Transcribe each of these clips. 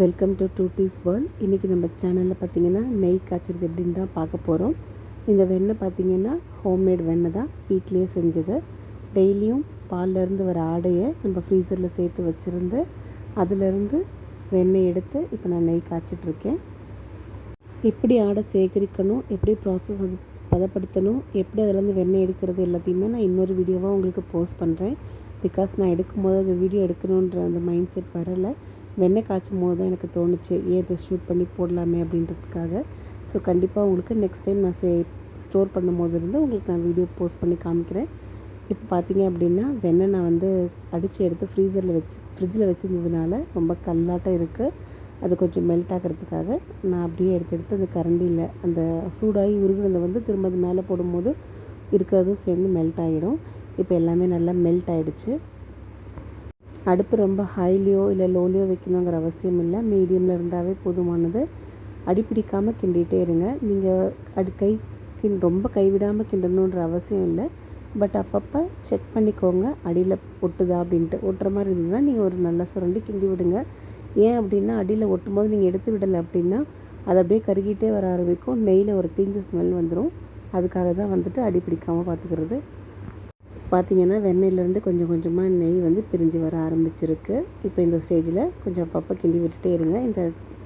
Welcome to two D's world இன்றைக்கி நம்ம சேனலில் பார்த்தீங்கன்னா நெய் காய்ச்சறது எப்படின்னு தான் பார்க்க போகிறோம் இந்த வெண்ணெய் பார்த்தீங்கன்னா ஹோம்மேட் வெண்ணெய் தான். வீட்லேயே செஞ்சது. டெய்லியும் பால்லேருந்து வர ஆடையை நம்ம ஃப்ரீசரில் சேர்த்து வச்சுருந்து அதிலேருந்து வெண்ணெய் எடுத்து இப்போ நான் நெய் காய்ச்சிட்ருக்கேன். எப்படி ஆடை சேகரிக்கணும் எப்படி ப்ராசஸ் அது பதப்படுத்தணும் எப்படி அதிலேருந்து வெண்ணெய் எடுக்கிறது எல்லாத்தையுமே நான் இன்னொரு வீடியோவாக உங்களுக்கு போஸ்ட் பண்ணுறேன் பிகாஸ் நான் எடுக்கும்போது அந்த வீடியோ எடுக்கணுன்ற அந்த மைண்ட் செட் வரலை. வெண்ணெய் காய்ச்சும் போது தான் எனக்கு தோணுச்சு ஏன் ஷூட் பண்ணி போடலாமே? அப்படின்றதுக்காக. ஸோ கண்டிப்பாக உங்களுக்கு நெக்ஸ்ட் டைம் நான் சே ஸ்டோர் பண்ணும்போது இருந்து உங்களுக்கு நான் வீடியோ போஸ்ட் பண்ணி காமிக்கிறேன். இப்போ பார்த்தீங்க அப்படின்னா வெண்ணெய் நான் வந்து அடித்து எடுத்து ஃப்ரீசரில் வச்சு ஃப்ரிட்ஜில் வச்சுருந்ததுனால ரொம்ப கல்லாட்டம் இருக்குது அது கொஞ்சம் மெல்ட் ஆகிறதுக்காக நான் அப்படியே எடுத்து எடுத்து அந்த கரண்டியில் அந்த சூடாகி உருகுனதை வந்து திரும்ப அது மேலே போடும்போது இருக்கிறதும் சேர்ந்து மெல்ட் ஆகிடும் இப்போ எல்லாமே நல்லா மெல்ட் ஆகிடுச்சு அடுப்பு ரொம்ப ஹைலியோ இல்லை லோலியோ வைக்கணுங்கிற அவசியம் இல்லை. மீடியமில் இருந்தாவே போதுமானது. அடிப்பிடிக்காமல் கிண்டிகிட்டே இருங்க. நீங்கள் அடி கை கிண் ரொம்ப கைவிடாமல் கிண்டணுன்ற அவசியம் இல்லை. பட் அப்பப்போ செக் பண்ணிக்கோங்க. அடியில் ஒட்டுதா அப்படின்ட்டு. ஒட்டுற மாதிரி இருந்ததுன்னா நீங்கள் ஒரு நல்லா சுரண்டி கிண்டி விடுங்க. ஏன் அப்படின்னா அடியில் ஒட்டும் போது நீங்கள் எடுத்து விடலை அப்படின்னா அது அப்படியே கருகிட்டே வர ஆரம்பிக்கும். நெய்யில் ஒரு தீஞ்ச ஸ்மெல் வந்துடும் அதுக்காக தான் வந்துட்டு அடி பிடிக்காமல் பார்த்துக்கிறது. பார்த்திங்கன்னா வெண்ணெயிலேருந்து கொஞ்சம் கொஞ்சமாக நெய் வந்து பிரிஞ்சு வர ஆரம்பிச்சிருக்கு. இப்போ இந்த ஸ்டேஜில் கொஞ்சம் அப்பப்போ கிண்டி விட்டுட்டே இருங்க. இந்த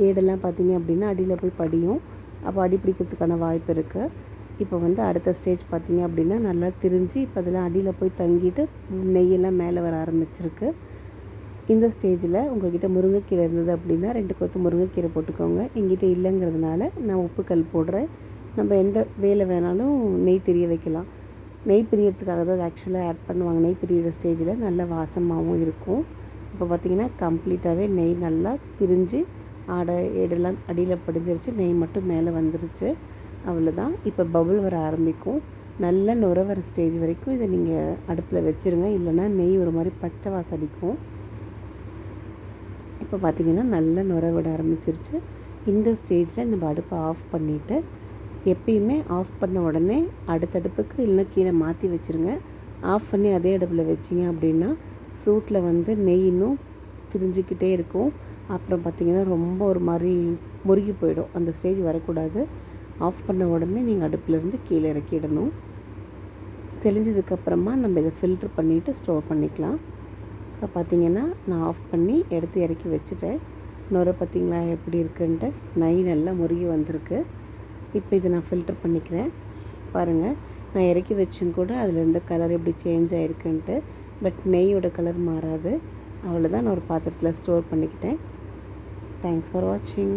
ஏடெல்லாம் பார்த்திங்க அப்படின்னா அடியில் போய் படியும். அப்போ அடி பிடிக்கிறதுக்கான வாய்ப்பு இருக்குது இப்போ வந்து அடுத்த ஸ்டேஜ் பார்த்திங்க அப்படின்னா நல்லா திரிஞ்சு இப்போ அதெல்லாம் அடியில் போய் தங்கிட்டு நெய்யெல்லாம் மேலே வர ஆரம்பிச்சிருக்கு. இந்த ஸ்டேஜில் உங்கள்கிட்ட முருங்கைக்கீரை இருந்தது அப்படின்னா ரெண்டு கொத்து முருங்கைக்கீரை போட்டுக்கோங்க. எங்கிட்ட இல்லைங்கிறதுனால நான் உப்புக்கல் போடுறேன். நம்ம எந்த வேலை வேணாலும் நெய் தெரிய வைக்கலாம். நெய் பிரியறதுக்காக தான் ஆக்சுவலாக ஆட் பண்ணுவாங்க. நெய் பிரியிற ஸ்டேஜில் நல்ல வாசமாகவும் இருக்கும். இப்போ பார்த்திங்கன்னா கம்ப்ளீட்டாகவே நெய் நல்லா பிரிஞ்சு ஆடை ஏடெல்லாம் அடியில் படிஞ்சிருச்சு. நெய் மட்டும் மேலே வந்துருச்சு. அவ்வளோதான் இப்போ பபுள் வர ஆரம்பிக்கும். நல்ல நுர வர ஸ்டேஜ் வரைக்கும் இதை நீங்கள் அடுப்பில் வச்சுருங்க. இல்லைன்னா நெய் ஒரு மாதிரி பச்சை வாசம் அடிக்கும். இப்போ பார்த்திங்கன்னா நல்ல நுர விட ஆரம்பிச்சிருச்சு. இந்த ஸ்டேஜில் நம்ம அடுப்பை ஆஃப் பண்ணிவிட்டு எப்பயுமே ஆஃப் பண்ண உடனே அடுத்தடுப்புக்கு இல்லை கீழே மாற்றி வச்சுருங்க. ஆஃப் பண்ணி அதே அடுப்பில் வச்சிங்க அப்படின்னா சூட்டில் வந்து நெய் இன்னும் திரிஞ்சிக்கிட்டே இருக்கும். அப்புறம் பார்த்திங்கன்னா ரொம்ப ஒரு மாதிரி முருகி போயிடும். அந்த ஸ்டேஜ் வரக்கூடாது. ஆஃப் பண்ண உடனே நீங்கள் அடுப்புலேருந்து கீழே இறக்கிடணும். தெளிஞ்சதுக்கப்புறமா நம்ம இதை ஃபில்ட்ரு பண்ணிவிட்டு ஸ்டோர் பண்ணிக்கலாம். இப்போ பார்த்திங்கன்னா நான் ஆஃப் பண்ணி எடுத்து இறக்கி வச்சுட்டேன். நுரை பார்த்திங்களா எப்படி இருக்குன்ட்டு? நெய் நல்லா முருகி வந்திருக்கு. இப்போ இதை நான் ஃபில்டர் பண்ணிக்கிறேன். பாருங்கள் நான் இறக்கி வச்சும் கூட அதில் இருந்த கலர் எப்படி சேஞ்ச் ஆகிருக்குன்ட்டு பட் நெய்யோட கலர் மாறாது. அவ்வளோதான் நான் ஒரு பாத்திரத்தில் ஸ்டோர் பண்ணிக்கிட்டேன். தேங்க்ஸ் ஃபார் வாட்சிங்